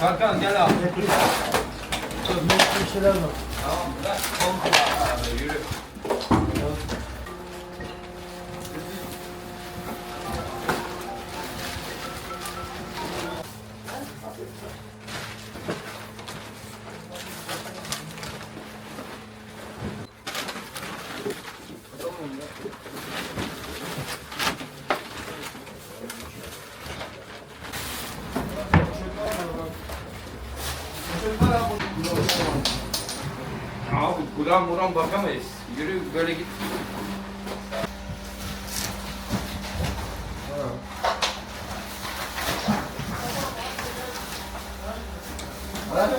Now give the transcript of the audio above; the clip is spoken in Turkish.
Hakan gel abi. Bir şeyler var. Tamam bırak. Komple yürü. Abi buram buram bakamayız. Yürü böyle git. Ha?